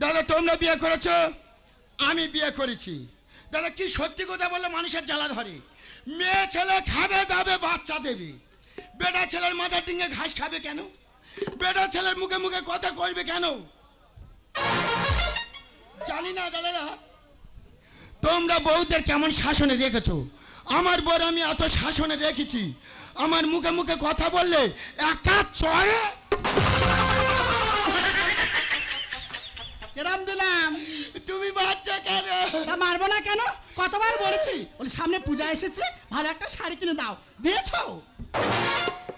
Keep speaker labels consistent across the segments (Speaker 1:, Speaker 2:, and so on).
Speaker 1: দাদা, তোমরা বিয়ে করেছ? আমি বিয়ে করেছি। দাদা, কি সত্যি কথা বললে মানুষের জ্বালা ধরে? মেয়ে ছেলে খাবে দাবে বাচ্চা দেবে। বেটা ছেলের মাথার ডিঙে ঘাস খাবে কেন? বেটা ছেলের মুখে মুখে কথা করবে কেন? জানি না দাদারা, তোমরা বউদের কেমন শাসনে রেখেছো আমার বর আমি এত শাসনে রেখেছি আমার মুখে মুখে কথা বললে একা চড়ে?
Speaker 2: কেরাম দিলাম।
Speaker 1: তুমি বাচ্চা কেন?
Speaker 2: তা মারবো না কেন? কতবার বলেছি? বলি সামনে পূজা এসেছে ভালো একটা শাড়ি কিনে দাও। দিয়েছ?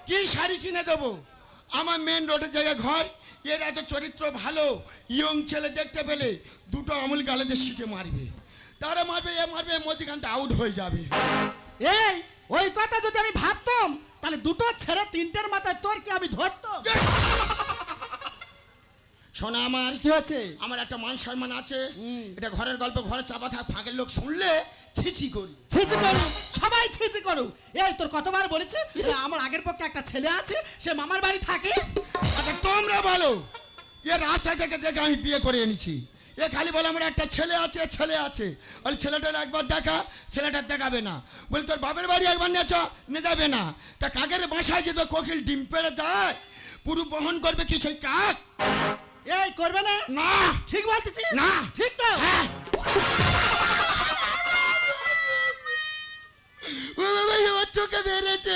Speaker 1: কি শাড়ি কিনে দেবো? আমার মেন রোডের জায়গায় ঘর এর এত চরিত্র ভালো। ইয়ং ছেলে দেখতে পেলে দুটো আমুল গালেদের শিখে মারবে। তারা মারবে এ মারবে মধ্যখানটা আউট হয়ে যাবে।
Speaker 2: এই ওই কথা যদি আমি ভাবতাম তাহলে দুটো ছেড়ে তিনটের মাথায় তোর কি আমি ধরতো
Speaker 1: শোনা আমার।
Speaker 2: কি হচ্ছে?
Speaker 1: আমার একটা মান সম্মান আছে। এটা ঘরের গল্প ঘরে চাপা থাক ফাঁকের লোক শুনলে ছিচি করি
Speaker 2: ছিচি করু সবাই ছিচি করু এই তোর কতবার বলেছি? আমার আগের পক্ষে একটা ছেলে আছে সে মামার বাড়ি থাকে।
Speaker 1: আচ্ছা তোমরা বলো এ রাস্তা থেকে দেখে আমি বিয়ে করে এনেছি। এ খালি বলে আমার একটা ছেলে আছে ছেলে আছে। আর ছেলেটা একবার দেখা ছেলেটা দেখাবে না। বলে তোর বাপের বাড়ি একবার নেছ নে যাবে না। তা কাকের বাসায় যে তো কোকিল ডিম পেড়ে যায় পুরো বহন করবে কি সেই কাক?
Speaker 2: এই করবে না?
Speaker 1: না।
Speaker 2: ঠিক বলতেছি?
Speaker 1: না।
Speaker 2: ঠিক তো?
Speaker 1: হ্যাঁ। ও বাবা, আমার চোখে বেড়েছে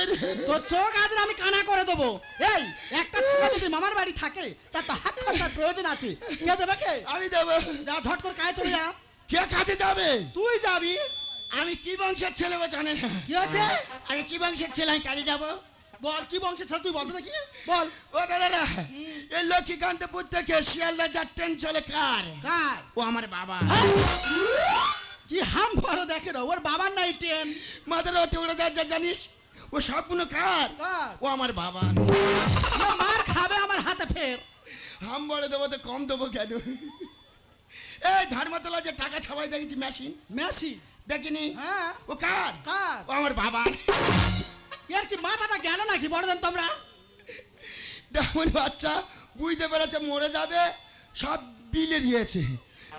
Speaker 2: তোর চোখ আজ আমি কানা করে দেবো। এই একটা যদি মামার বাড়ি থাকে তার তো হাত খরচার প্রয়োজন আছে। কে দেবে কে?
Speaker 1: আমি দেবো।
Speaker 2: যা ঝট করে কাজে চলে যা।
Speaker 1: কে কাজে যাবে?
Speaker 2: তুই যাবি।
Speaker 1: আমি কি বংশের ছেলে জানে
Speaker 2: কি হচ্ছে
Speaker 1: আমি কি বংশের ছেলে আমি কাজে যাব?
Speaker 2: বল কি বংশের ছেলে তুই বলতে দেখি। বল।
Speaker 1: ও দাদারা এই লক্ষ্মীকান্তপুর থেকে শিয়ালদা যার ট্রেন চলে কার?
Speaker 2: কার?
Speaker 1: ও আমার বাবা?
Speaker 2: কি হাম বড় দেখে ওর বাবার নাই ট্রেন।
Speaker 1: মাদার অতি উড়ে যা জানিস ও সম্পূর্ণ কার?
Speaker 2: কার?
Speaker 1: ও আমার বাবা।
Speaker 2: মার খাবে আমার হাতে ফের।
Speaker 1: হাম বড় দেবো তো কম দেবো কেন? এই ধর্মতলা যে টাকা ছাপাই দেখেছি মেশিন।
Speaker 2: মেসি
Speaker 1: দেখিনি?
Speaker 2: হ্যাঁ।
Speaker 1: ও কার?
Speaker 2: কার?
Speaker 1: ও আমার বাবা
Speaker 2: এর কি মাথাটা গেল নাকি বড় দেন তোমরা?
Speaker 1: তেমন বাচ্চা, বুঝতে পেরেছে, মরে যাবে, সব বিলে দিয়েছে।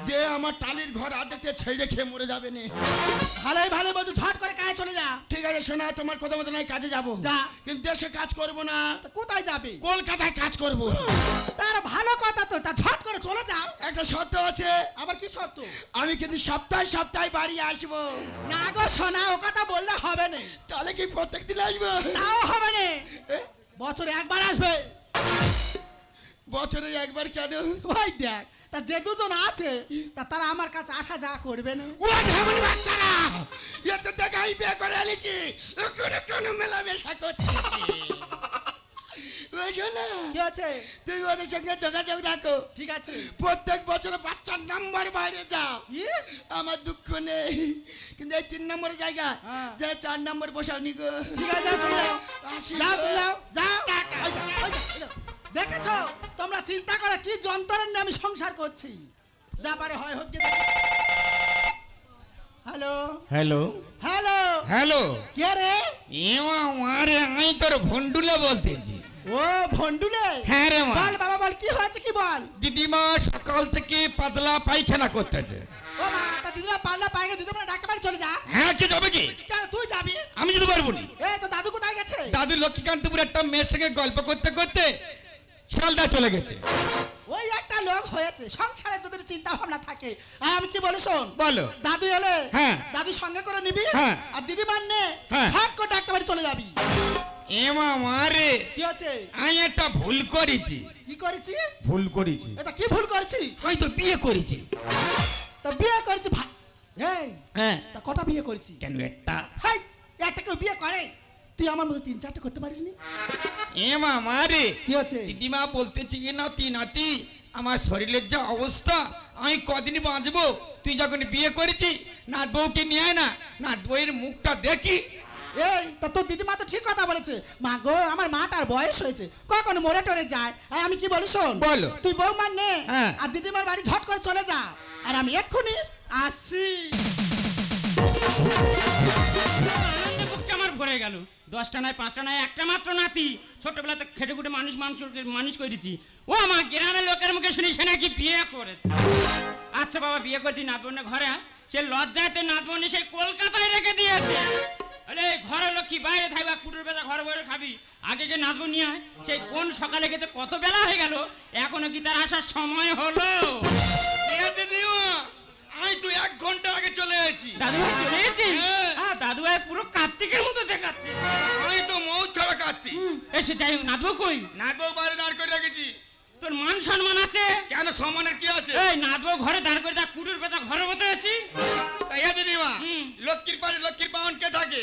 Speaker 1: দে আমার টালির ঘর আদেতে ছেড়ে খেয়ে মরে যাবে নে।
Speaker 2: ভালোই ভালো ঝট করে কাজে চলে যা।
Speaker 1: ঠিক আছে শোনা তোমার কথা মতো নয় কাজে যাব।
Speaker 2: যা।
Speaker 1: কিন্তু দেশে কাজ করব না।
Speaker 2: কোথায় যাবে?
Speaker 1: কলকাতায় কাজ করব।
Speaker 2: তার ভালো কথা তো তা ঝট করে চলে যাও
Speaker 1: একটা শর্ত আছে।
Speaker 2: আবার কি শর্ত?
Speaker 1: আমি কিন্তু সপ্তাহে সপ্তাহে বাড়ি আসব।
Speaker 2: না গো সোনা ও কথা বললে হবে না।
Speaker 1: তাহলে কি প্রত্যেক দিন আসব?
Speaker 2: তাও হবে না। বছরে একবার আসবে।
Speaker 1: বছরে একবার কেন?
Speaker 2: ভাই দেখ তা যে দুজন আছে তা তারা আমার কাছে আসা যা করবে না।
Speaker 1: ও ঢেমনি বাচ্চারা এ তো বিয়ে করে আলিছি কোনো কোনো মেলামেশা করছি
Speaker 2: কি আছে
Speaker 1: তুমি ওদের সঙ্গে যোগাযোগ রাখো।
Speaker 2: ঠিক আছে।
Speaker 1: প্রত্যেক বছর বাচ্চার নাম্বার বাইরে যাও
Speaker 2: ই?
Speaker 1: আমার দুঃখ নেই। কিন্তু এই তিন নম্বর জায়গা
Speaker 2: হ্যাঁ।
Speaker 1: যে চার নম্বর বসাও নি গো।
Speaker 2: ঠিক আছে যাও। যাও যাও। দেখেছ? তোমরা চিন্তা করে কি যন্ত্রণা নিয়ে আমি সংসার করছি? যা পারে হয় হোক গে হ্যালো?
Speaker 3: হ্যালো?
Speaker 2: হ্যালো?
Speaker 3: হ্যালো?
Speaker 2: কে রে?
Speaker 3: এমা মারে আমি তোর ভন্ডুলা বলতেছি।
Speaker 2: ও ভন্ডুলে
Speaker 3: হ্যাঁ রে মা।
Speaker 2: বল বাবা বল কি হয়েছে কি বল?
Speaker 3: দিদিমা সকাল থেকে পাতলা পায়খানা করতেছে।
Speaker 2: ও মা তা দিদিমা পাল্লা পাইগে দিদিমা ডাক্তার বাড়ি চলে যা।
Speaker 3: হ্যাঁ কে যাবে কি?
Speaker 2: কেন তুই যাবি?
Speaker 3: আমি যেতে পারব না।
Speaker 2: এই তো দাদু কোথায় গেছে?
Speaker 3: দাদু লক্ষ্মীকান্তপুর একটা মেয়ের সঙ্গে গল্প করতে করতে শিয়ালদা চলে গেছে।
Speaker 2: ওই একটা লোক হয়েছে সংসারে যদি চিন্তা ভাবনা থাকে আর আমি কি বলি শোন?
Speaker 3: বলো।
Speaker 2: দাদু এলে
Speaker 3: হ্যাঁ।
Speaker 2: দাদু সঙ্গে করে নিবি
Speaker 3: হ্যাঁ।
Speaker 2: আর দিদি মান নে
Speaker 3: হ্যাঁ।
Speaker 2: ঝট করে ডাক্তার বাড়ি চলে যাবি।
Speaker 3: এ মামা রে।
Speaker 2: কি হচ্ছে
Speaker 3: আমি একটা ভুল করেছি।
Speaker 2: কি করেছি?
Speaker 3: ভুল করেছি।
Speaker 2: এটা কি ভুল করেছি?
Speaker 3: হয়তো বিয়ে করেছি।
Speaker 2: তা বিয়ে করেছি ভাই।
Speaker 3: হ্যাঁ।
Speaker 2: তা কটা বিয়ে করেছি?
Speaker 3: কেন একটা।
Speaker 2: হাই একটা কেউ বিয়ে করে? তুই আমার মতো তিন চারটে করতে পারিস নি
Speaker 3: এ মামা রে।
Speaker 2: কি হচ্ছে?
Speaker 3: দিদিমা বলতেছি কি নাতি নাতি আমার শরীরের যা অবস্থা আমি কদিন বাঁচবো? তুই যখন বিয়ে করেছি নাত বউকে নিয়ে আয় না। নাত বউয়ের মুখটা দেখি।
Speaker 2: এই তা তোর দিদিমা তো ঠিক কথা বলেছে। মা গো আমার মাটার বয়স হয়েছে। কখনো মরে টরে যায়? আর আমি কি বলি শোন?
Speaker 3: বলো।
Speaker 2: তুই বৌমার নে
Speaker 3: হ্যাঁ।
Speaker 2: আর দিদিমার বাড়ি ঝট করে চলে যা। আর আমি এক্ষুনি আসছি।
Speaker 4: আমার ভরে গেল। দশটা নয় পাঁচটা নয় একটা মাত্র নাতি। ছোটবেলাতে খেটে খুটে মানুষ মানুষ মানুষ করেছি। ও আমার গ্রামের লোকের মুখে শুনি সে নাকি বিয়ে করেছে। আচ্ছা বাবা বিয়ে করছি নাতবনে ঘরে। সে লজ্জাতে নাতবনে সেই কলকাতায় রেখে দিয়েছে। আরে ঘরের লক্ষ্মী বাইরে থাকবা কুটুর বেলা ঘরে বসে খাবি। আগে যে নাতব নিয়ে সেই কোন সকালে গেছে কত বেলা হয়ে গেল এখনও কি তার আসার সময় হলো?
Speaker 3: আমি তো এক ঘণ্টা আগে চলে এসেছি।
Speaker 4: দাদু চলে গেছি
Speaker 3: হ্যাঁ।
Speaker 4: দাদু পুরো দেখাচ্ছে
Speaker 3: আমি তো মৌ ছাড়া কাটছি।
Speaker 4: এসে যাই হোক নাতবো কই?
Speaker 3: নাদবো বাইরে দাঁড় করে রেখেছি।
Speaker 4: তোর মান সম্মান আছে?
Speaker 3: কেন সম্মানের কি আছে?
Speaker 4: এই নাতবো ঘরে দাঁড় করে দা কুটুর কথা ঘরে বসে আছি।
Speaker 3: তাই দিদিমা। লক্ষ্মীর পাশে লক্ষ্মীর পাওয়ান কে থাকে?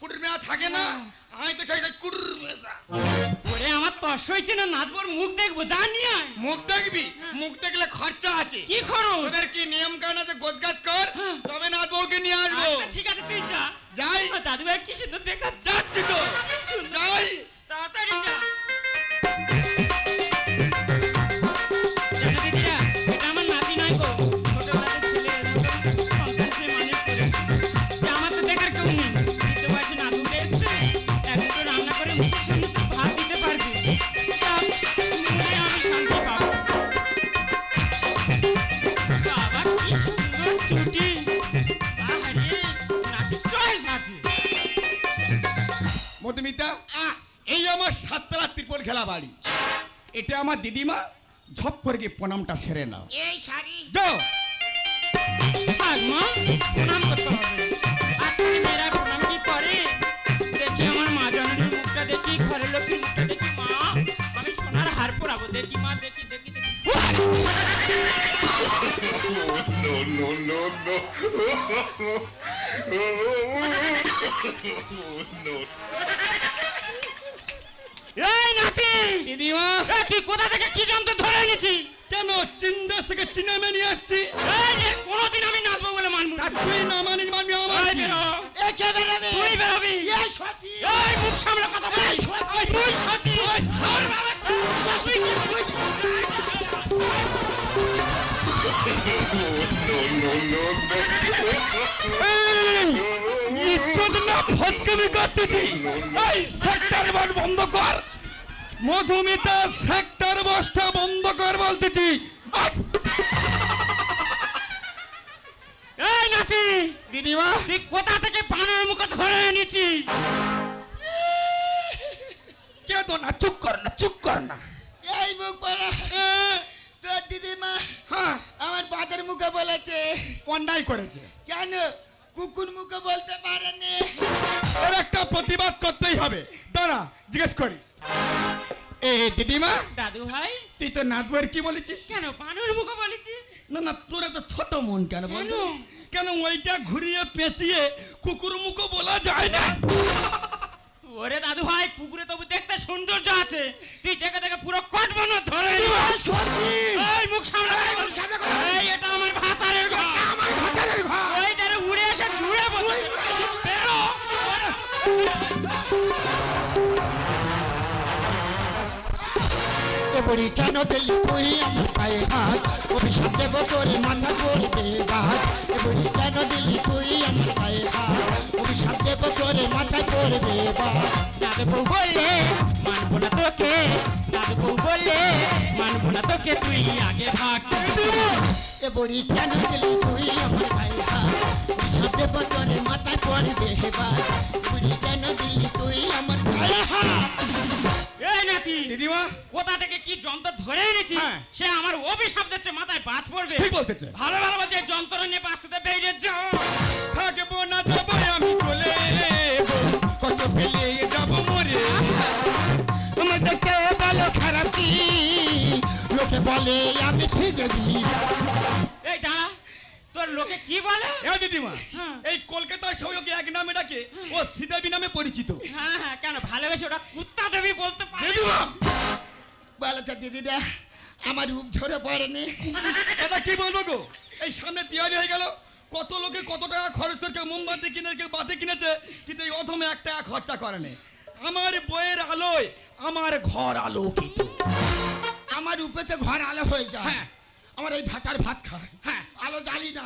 Speaker 3: কুটুর মেয়া থাকে না? আমি তো সেই কুটুর মেশা
Speaker 4: ওরে আমার তস হয়েছে না নাতবোর মুখ দেখব জানি আয়
Speaker 3: মুখ দেখবি? মুখ দেখলে খরচা আছে।
Speaker 4: কি খরচ
Speaker 3: তোদের কি নিয়ম কানুন আছে? গোছগাছ কর
Speaker 4: হ্যাঁ।
Speaker 3: তবে না বউকে নিয়ে আসব।
Speaker 4: আচ্ছা, ঠিক আছে তুই যা।
Speaker 3: যাই।
Speaker 4: দাদু ভাই কি সুন্দর দেখাচ্ছে।
Speaker 3: যাচ্ছি তো। যাই। বাড়ি এটা আমার দিদিমা ঝপ করে গিয়ে প্রণামটা সেরে নাও
Speaker 1: এই শাড়ি
Speaker 3: যাও
Speaker 4: মা, প্রণাম করতে হবে। আজকাল মেয়েরা প্রণাম কি করে? দেখি আমার মা জননীর মুখটা দেখি, ঘরের লক্ষ্মীর মুখটা দেখি, মা, আমি সোনার হার পরাবো। দেখি মা, দেখি, দেখি, দেখি। এই নাতি!
Speaker 3: দিদিমা
Speaker 4: তুই কোথা থেকে কি যন্ত্র ধরে এনেছি?
Speaker 3: কেন চিন্দাস থেকে চিনামে নিয়ে আসছি
Speaker 4: এই যে কোনোদিন আমি নাচবো বলে মানবো না।
Speaker 3: আর তুই না মানিস মানবি আমার
Speaker 4: এই
Speaker 3: কি?
Speaker 4: বেরো।
Speaker 1: এ কে বেরোবে
Speaker 4: তুই বেরোবি।
Speaker 1: এই সতী
Speaker 4: এই মুখ সামলে কথা বল।
Speaker 1: এই সত্যি।
Speaker 4: তুই সত্যি। তোর বাবা, তুই কি-
Speaker 3: ইজ্জত না ফচকামি করতেছি এই সেক্টর বন্ধ কর মধুমিতা সেক্টর বাসটা বন্ধ কর বলতেছি!
Speaker 4: এই নাতি!
Speaker 3: দিদিমা।
Speaker 4: তুই কোথা থেকে পানের মুখে ধরে এনেছি
Speaker 3: কে তো না চুপ কর না চুপ কর না।
Speaker 1: এই মুখ পড়া। তোর দিদিমা
Speaker 3: হ্যাঁ।
Speaker 1: আমার বাদের মুখে বলেছে।
Speaker 3: অন্যায় করেছে।
Speaker 1: কেন? কুকুর মুখে বলতে পারেনি।
Speaker 3: এর একটা প্রতিবাদ করতেই হবে। দাঁড়া জিজ্ঞেস করি। এ দিদিমা
Speaker 4: দাদু ভাই
Speaker 3: তুই তো নাচবার কি বলেছিস
Speaker 4: কেন পানের মুখে বলেছি
Speaker 3: না না তোর একটা ছোট মন কেন
Speaker 4: কেন?
Speaker 3: কেন ওইটা ঘুরিয়ে পেঁচিয়ে কুকুর মুখো বলা যায় না
Speaker 4: ওরে দাদু ভাই কুকুরে তবু দেখতে সৌন্দর্য আছে তুই দেখে দেখে পুরো কট বানো ধরে। এই মুখ সামনে কথা বল। এই এটা আমার ভাতারের ঘর আমার ভাতারের ঘর ওই ধারে উড়ে এসে জুড়ে বসে বেরো
Speaker 1: এ বুড়ি কেন দিলি তুই আমার পায়ে হাত অভিশাপ দেব তোর মাথা করবে গাছ এ বুড়ি কেন দিলি তুই আমার পায়ে হাত অভিশাপ দেব তোর মাথা করবে বাস
Speaker 4: বউ বললে মানবো না তোকে। বউ বললে মানবো না তোকে তুই আগে ভাগ
Speaker 1: এ বুড়ি কেন দিলি তুই আমার পায়ে হাত অভিশাপ দেব তোর মাথা করবে বাস বুড়ি কেন দিলি তুই আমার পায়ে হাত
Speaker 4: কি?
Speaker 3: দিদিমা।
Speaker 4: কোথা থেকে কি যন্ত্র ধরে এনেছি
Speaker 3: হ্যাঁ।
Speaker 4: সে আমার অভিশাপ দিচ্ছে মাথায় পাঁচ পড়বে।
Speaker 3: ঠিক বলতেছে।
Speaker 4: ভালো ভালো বলছে যন্ত্র নিয়ে বাঁচতে বেরিয়ে যাও
Speaker 3: থাকব না যাব আমি চলে কত ফেলে যাব মরে।
Speaker 1: তোমার দেখতে ভালো খারাপি লোকে বলে আমি সিজে দিই।
Speaker 4: এই দাঁড়া তোর লোকে কি বলে?
Speaker 3: দিদিমা
Speaker 4: হ্যাঁ।
Speaker 3: এই কলকাতায় সবাই ওকে এক নামে ডাকে ও শ্রীদেবী নামে পরিচিত।
Speaker 4: হ্যাঁ হ্যাঁ কেন ভালোবেসে ওটা কুত্তা দেবী বলতে পারে
Speaker 3: দিদিমা
Speaker 1: বলো দিদিরা আমার রূপ ঝরে পড়েনি।
Speaker 3: এটা কি বলব গো? এই সামনে দিওয়ালি হয়ে গেল কত লোকে কত টাকা খরচ করে কেউ মোমবাতি কিনে কেউ বাতি কিনেছে কিন্তু এই অধমে এক টাকা খরচা করেনি আমার বইয়ের আলোয় আমার ঘর আলোকিত।
Speaker 1: আমার রূপে তো ঘর আলো হয়ে যায়। হ্যাঁ। আমার এই ভাতার ভাত খায়। হ্যাঁ। আলো জ্বালি না।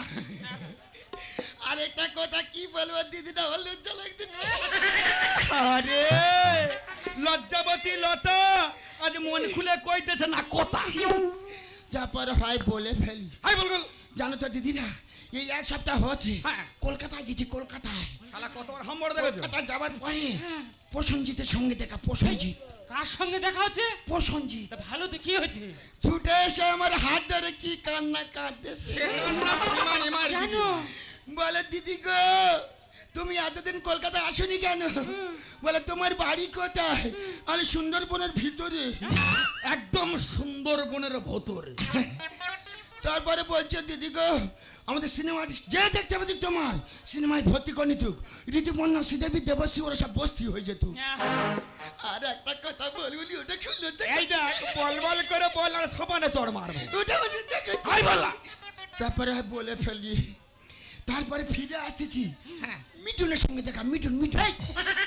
Speaker 1: আর একটা কথা কি বলব দিদিটা? হলুদ লাগতেছে।
Speaker 3: আরে লজ্জাবতী লতা আজ মন খুলে কইতেছে না কথা।
Speaker 1: যা পরে হয় বলে ফেলি।
Speaker 3: হাই বল বল
Speaker 1: জানো তো দিদিরা এই এক সপ্তাহ হচ্ছে।
Speaker 3: হ্যাঁ।
Speaker 1: কলকাতায় গেছি কলকাতায়।
Speaker 3: শালা কতবার হাম্বড় দেখেছ?
Speaker 1: কলকাতা যাবার পরে প্রসঞ্জিতের সঙ্গে দেখা প্রসঞ্জিৎ।
Speaker 4: কার সঙ্গে দেখা হচ্ছে?
Speaker 1: প্রসঞ্জিৎ।
Speaker 4: ভালো তো কি হয়েছে?
Speaker 1: ছুটে এসে আমার হাত ধরে কি কান্না কাঁদতেছে।
Speaker 4: কেন।
Speaker 1: বলে দিদি গো তুমি এতদিন কলকাতা আসনি কেন? বলে তোমার বাড়ি কোথায়? আরে সুন্দরবনের ভিতরে।
Speaker 3: একদম সুন্দরবনের ভোতরে।
Speaker 1: তারপরে বলছে দিদি গো আমাদের সিনেমা যে দেখতে পাবি তোমার সিনেমায় ভর্তি করে নিতুক। ঋতুপর্ণা শ্রীদেবী দেবশ্রী ওরা সব বস্তি হয়ে যেত। আর একটা কথা বলবি ওটা খুললো
Speaker 3: এই দেখ বল বল করে বল আর সমানে চড় মারবো।
Speaker 1: ওটা বলে
Speaker 3: হাই বললা।
Speaker 1: তারপরে বলে ফেলি তারপরে ফিরে আসতেছি। হ্যাঁ। মিঠুনের সঙ্গে দেখা মিঠুন মিঠুন।
Speaker 4: এই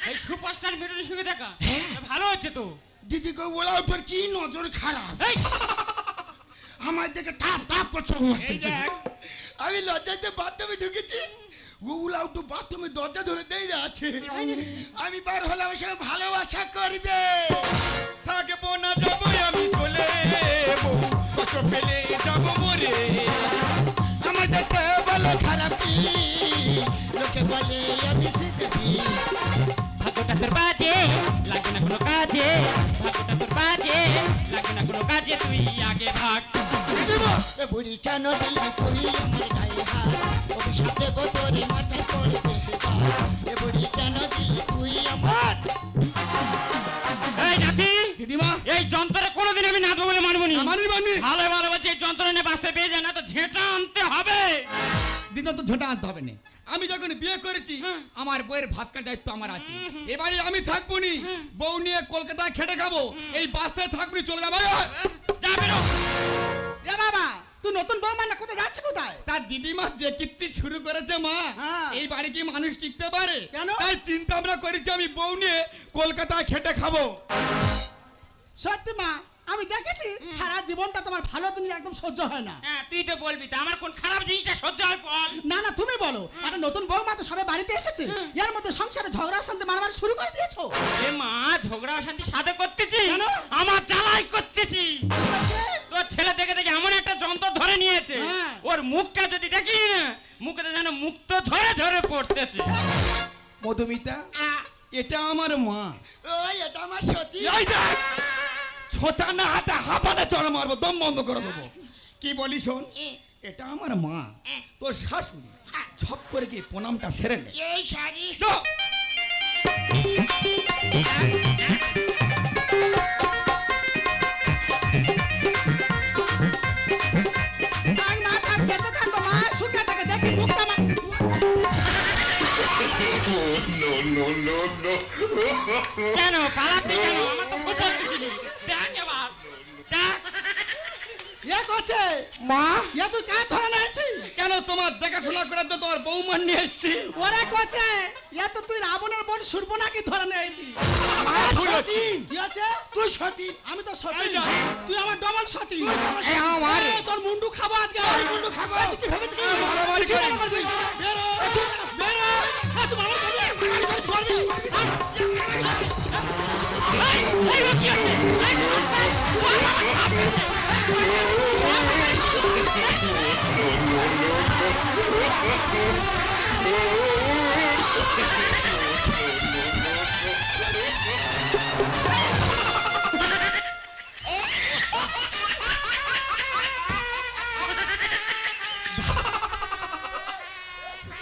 Speaker 4: এই সুপারস্টার মিটনের সঙ্গে দেখা?
Speaker 1: হ্যাঁ।
Speaker 4: ভালো হচ্ছে তো।
Speaker 1: দিদি গো ওরা উপর কি নজর খারাপ? আমার দেখে টাপ টাপ করছে
Speaker 3: এই দেখ।
Speaker 1: আমি লজ্জাতে বাথরুমে ঢুকেছি। গুগল আউট বাথরুমে দরজা ধরে দেই আছে। আমি বার হলে আমার সঙ্গে ভালোবাসা করবে।
Speaker 3: থাকব না যাব আমি চলে বউ কষ্ট পেলে যাব মরে।
Speaker 1: আমার দেখতে খারাপ কি? লোকে বলে আমি শিখবি
Speaker 4: ভাগ্যটা তোর বাজে লাগে না কোনো কাজে ভাগ্যটা তোর বাজে লাগে না কোনো কাজে তুই আগে ভাগ
Speaker 1: বুড়ি কেন দিলি তুই আমার গায়ে হাত অভিশাপ দেবো তোর মাথায় পড়বে বুড়ি কেন দিলি তুই
Speaker 4: তো ঝোঁটা আনতে হবে
Speaker 3: না। আমি যখন বিয়ে করেছি
Speaker 4: হ্যাঁ।
Speaker 3: আমার বইয়ের ভাত কাটার দায়িত্ব আমার আছে। এবারে আমি থাকব নি বউ নিয়ে কলকাতায় খেটে খাব এই বাসটায় থাকব চলে যাব। এই!
Speaker 4: যাবে না
Speaker 2: এ বাবা তুই নতুন বৌমা না কোথায় যাচ্ছে কোথায়?
Speaker 3: তার দিদিমা যে কীর্তি শুরু করেছে মা
Speaker 2: হ্যাঁ।
Speaker 3: এই বাড়ি কি মানুষ টিকতে পারে?
Speaker 2: কেন?
Speaker 3: তাই চিন্তা ভাবনা করেছি আমি বউ নিয়ে কলকাতায় খেটে খাব।
Speaker 2: সত্যি মা আমি দেখেছি সারা জীবনটা তোমার ভালো তুমি একদম সহ্য হয় না।
Speaker 4: হ্যাঁ তুই তো বলবি তা আমার কোন খারাপ জিনিসটা সহ্য হয় বল।
Speaker 2: না না তুমি বলো একটা নতুন বৌমা তো সবে বাড়িতে এসেছে এর মধ্যে সংসারে ঝগড়া শান্তি মারামারি শুরু করে দিয়েছ।
Speaker 4: এ মা ঝগড়া অশান্তি সাথে করতেছি? আমার জ্বালাই করতেছি। তোর ছেলে দেখে দেখে এমন একটা যন্ত্র ধরে নিয়েছে
Speaker 2: হ্যাঁ।
Speaker 4: ওর মুখটা যদি দেখি না মুখে যেন মুখ তো ঝরে ঝরে পড়তেছে।
Speaker 3: মধুমিতা এটা আমার মা।
Speaker 1: ওই এটা আমার সতী।
Speaker 3: এই দেখ! ছোটা না হাতে হাঁপাতে চড় মারবো দম বন্ধ করে দেবো। কি বলি শোন? এটা আমার মা। তোর শাশুড়ি। ছপ করে কি প্রণামটা সেরে নে।
Speaker 1: এই শাড়ি।
Speaker 4: কেন? পালাচ্ছি কেন? আমার তো খুব
Speaker 2: করছে?
Speaker 3: মা?
Speaker 2: ইয়া তুই কার ধরে নিয়েছি
Speaker 3: কেন তোমার দেখাশোনা করার তো তোমার বৌমা নিয়ে এসছি?
Speaker 2: ওরা করছে? ইয়া তো তুই রাবণের বোন সুরপনাকে ধরে নিয়েছি
Speaker 3: ভুল
Speaker 2: কি আছে
Speaker 1: তুই সতী?
Speaker 2: আমি তো সতী। তুই আমার ডবল সতী।
Speaker 3: আমার।
Speaker 2: তোর মুন্ডু খাব আজকে। মুন্ডু খাব। তুই কি ভেবেছিস?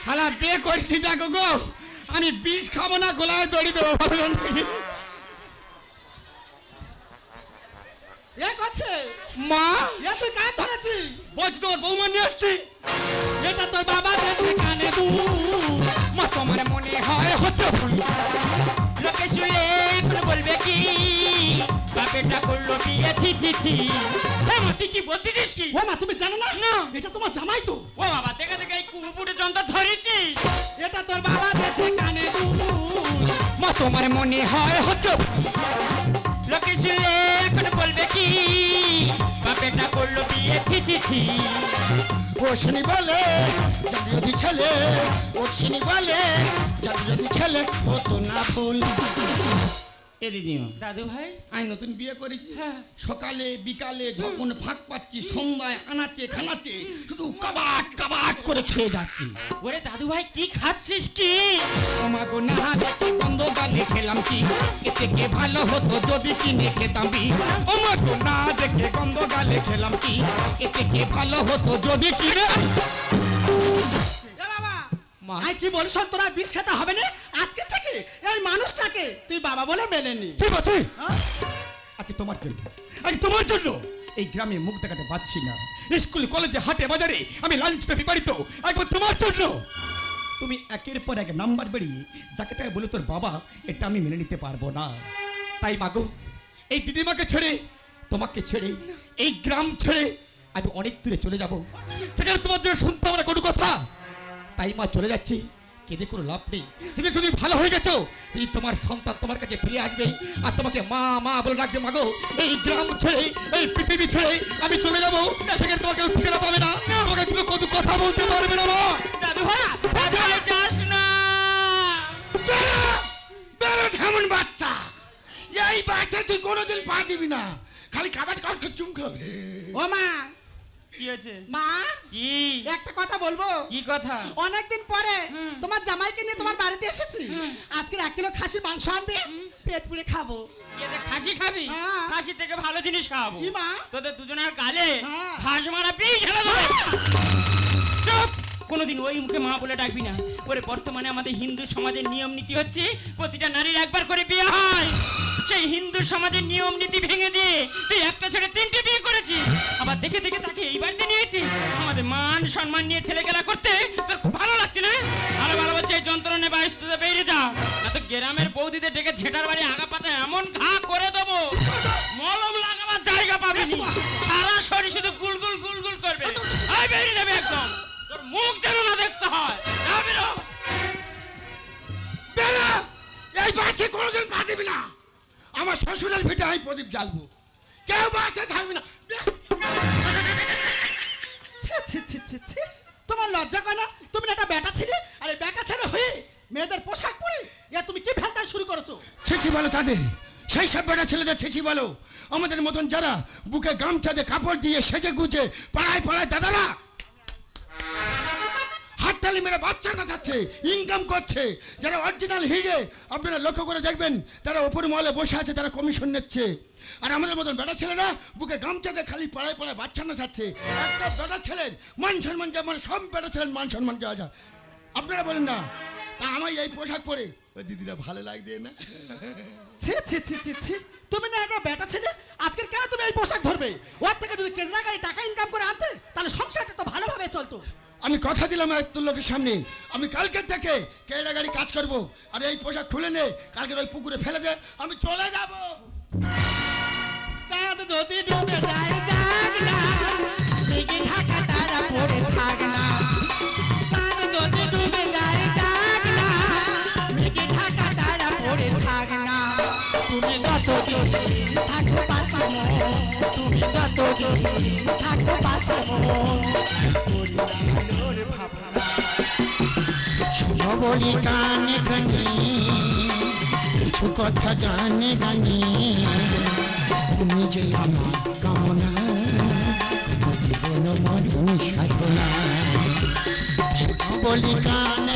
Speaker 3: শালা বিয়ে করছি দেখো গো। আমি বিষ খাব না গোলায় দড়ি দেবো
Speaker 2: এ করছে
Speaker 3: মা?
Speaker 2: এ তুই কার ধরেছি
Speaker 3: বলছি তোমার বৌমা নিয়ে আসছি।
Speaker 2: এটা তোর বাবা দেখছে কানে দুধ
Speaker 3: মা তোমার মনে হয় হচ্ছে ভুল।
Speaker 4: লোকে শুয়ে বলবে কি? বাপেরটা করল বিয়ে ছি ছি ছি মা, তুই কি বলতেছিস কি?
Speaker 2: ও মা তুমি জানো না?
Speaker 4: না।
Speaker 2: এটা তোমার জামাই তো।
Speaker 4: ও বাবা দেখে দেখে এই কুকুরে যন্ত্র ধরেছিস।
Speaker 2: এটা তোর বাবা দেখছে কানে দুধ
Speaker 3: মা তোমার মনে হয় হচ্ছে।
Speaker 4: লোকে শুয়ে এখন বলবে কি? বাপেরটা করল বিয়ে, ছি ছি ছি।
Speaker 1: ওসিনি বলে যদি ছেলে। ওসিনি বলে যদি ছেলে হতো না ফুল।
Speaker 3: এ দিদিমা
Speaker 4: দাদু ভাই
Speaker 3: আমি নতুন বিয়ে করেছি।
Speaker 4: হ্যাঁ।
Speaker 3: সকালে বিকালে যখন ফাঁক পাচ্ছি সন্ধ্যায় আনাচে খানাচে শুধু কাবাট কাবাট করে খেয়ে যাচ্ছি।
Speaker 4: ওরে দাদু ভাই কি খাচ্ছিস কি?
Speaker 3: তোমাকে না দেখে বন্ধ গালে খেলাম কি? এতে কে ভালো হতো যদি কিনে খেতাম বি তোমাকে না দেখে গন্ধ গালে খেলাম কি? এতে কে ভালো হতো যদি কিনে
Speaker 2: এ
Speaker 3: মা।
Speaker 2: আই কি বলিস তোরা বিষ খেতে হবে না? আজকে থেকে এই মানুষটাকে তুই বাবা বলে মেলেনি
Speaker 3: ঠিক আছে।
Speaker 2: হ্যাঁ?
Speaker 3: আজকে তোমার জন্য? আজকে তোমার জন্য? এই গ্রামে মুখ দেখাতে পাচ্ছি না। স্কুল কলেজে হাটে বাজারে আমি লাঞ্ছিত বিপারিত একবার তোমার জন্য? তুমি একের পর এক নাম্বার বেরিয়ে যাকে তাকে বলে তোর বাবা এটা আমি মেনে নিতে পারব না। তাই মাগো এই দিদিমাকে ছেড়ে তোমাকে ছেড়ে এই গ্রাম ছেড়ে আমি অনেক দূরে চলে যাব। সেখানে তোমার জন্য শুনতে আমরা কোনো কথা। তাই মা চলে যাচ্ছি। কেঁদে কোনো লাভ নেই। তুমি যদি ভালো হয়ে গেছো। এই তোমার সন্তান তোমার কাছে ফিরে আসবে। আর তোমাকে মা মা বলে ডাকবে মাগো এই গ্রাম ছেড়ে এই পৃথিবী ছেড়ে আমি চলে যাব। সেখানে তোমাকে ফিরে পাবে না। তোমাকে তুমি কত কথা বলতে পারবে না মা।
Speaker 4: দাদু
Speaker 1: বাচ্চা। এই বাচ্চা তুই কোনোদিন পা দিবি না। খালি কাবাট কাবাট করে চুম খাবে।
Speaker 2: ও মা
Speaker 4: কি হয়েছে?
Speaker 2: মা
Speaker 4: কি?
Speaker 2: একটা কথা বলব?
Speaker 4: কি কথা?
Speaker 2: অনেকদিন পরে তোমার জামাইকে নিয়ে তোমার বাড়িতে এসেছি। আজকে এক কিলো খাসি মাংস আনবে পেট পুড়ে খাব।
Speaker 4: খাসি খাবি?
Speaker 2: হ্যাঁ।
Speaker 4: খাসি থেকে ভালো জিনিস খাওয়াবো
Speaker 2: কি মা?
Speaker 4: তোদের দুজনের গালে
Speaker 2: হ্যাঁ।
Speaker 4: মারা পেয়ে খেলা চুপ! কোনোদিন ওই মুখে মা বলে ডাকবি না। ওরে বর্তমানে আমাদের হিন্দু সমাজের নিয়ম নীতি হচ্ছে প্রতিটা নারীর একবার করে বিয়ে হয়। সেই হিন্দু সমাজের নিয়ম নীতি ভেঙে দিয়ে তুই একটা ছেড়ে তিনটে বিয়ে করেছিস। আবার দেখে দেখে তাকে বাড়িতে নিয়েছিস আমাদের মান সম্মান নিয়ে ছেলে গেলা করতে তোর খুব ভালো লাগছে না? ভালো ভালো বলছে, এই যন্ত্রণে বাইশ বেরিয়ে যা। না তো গ্রামের বৌদিদের ডেকে ঝেটার বাড়ি আগা পাতা এমন ঘা করে দেবো, মলম লাগাবার জায়গা পাবি নি। সারা শরীর শুধু গুলগুল গুলগুল করবে। আই বেরিয়ে যাবে একদম। তোর মুখ যেন না দেখতে হয়। যা বেরো।
Speaker 1: বেরো। এই বাসে কোনোদিন পা দিবি না। আমার শ্বশুরের ভিটে আমি প্রদীপ জ্বালবো। কেউ বাসে থাকবি না।
Speaker 2: তোমার লজ্জা করে না? তুমি একটা বেটা ছিলে? আর বেটা ছেলে হয়ে মেয়েদের পোশাক পরে ইয়া তুমি কি ভেলতা শুরু করেছ?
Speaker 1: ছেছি বলো তাদের। সেই সব বেটা ছেলেদের ছেছি বলো। আমাদের মতন যারা বুকে গামছা দিয়ে কাপড় দিয়ে সেজে গুজে পাড়ায় পাড়ায় দাদারা হাততালি মেরে বাচ্চা না যাচ্ছে ইনকাম করছে। যারা অরিজিনাল হিরে আপনারা লক্ষ্য করে দেখবেন, তারা ওপর মহলে বসে আছে, তারা কমিশন নিচ্ছে। আর আমাদের মতন বেটা ছেলেরা বুকে গামছা দিয়ে খালি পাড়ায় পাড়ায় বাচ্চা না যাচ্ছে। একটা বেটা ছেলের মান সম্মান যেমন সব বেটা ছেলের মান সম্মান দেওয়া যায় আপনারা বলেন না, তা আমার এই পোশাক পরে? ওই দিদিরা ভালো লাগবে না?
Speaker 2: ছি ছি ছি ছি ছি। তুমি না একটা বেটা ছেলে আজকের কেন তুমি এই পোশাক ধরবে? ওর থেকে যদি কেজরা গাড়ি টাকা ইনকাম করে আনতে, তাহলে সংসারটা তো ভালোভাবে চলতো।
Speaker 1: আমি কথা দিলাম লোকের সামনে। আমি কালকের থেকে কেলা গাড়ি কাজ করব। আর এই পোশাক খুলে নে কালকে ওই পুকুরে ফেলে দে, আমি চলে যাব।
Speaker 2: চাঁদ যদি ডুবে যায় যাক না দিকে ঢাকা তারা পড়ে থাক না। চাঁদ যদি ডুবে যায় যাক না দিকে ঢাকা তারা পড়ে থাক না। তুমি যত দিন থাকো পাশে তুমি যত দিন থাকো পাশে
Speaker 1: বলি কানে গানি কিছু কথা জানে গানি তুমি যে আমার কামনা জীবন মরণ সাধনা বলি কানে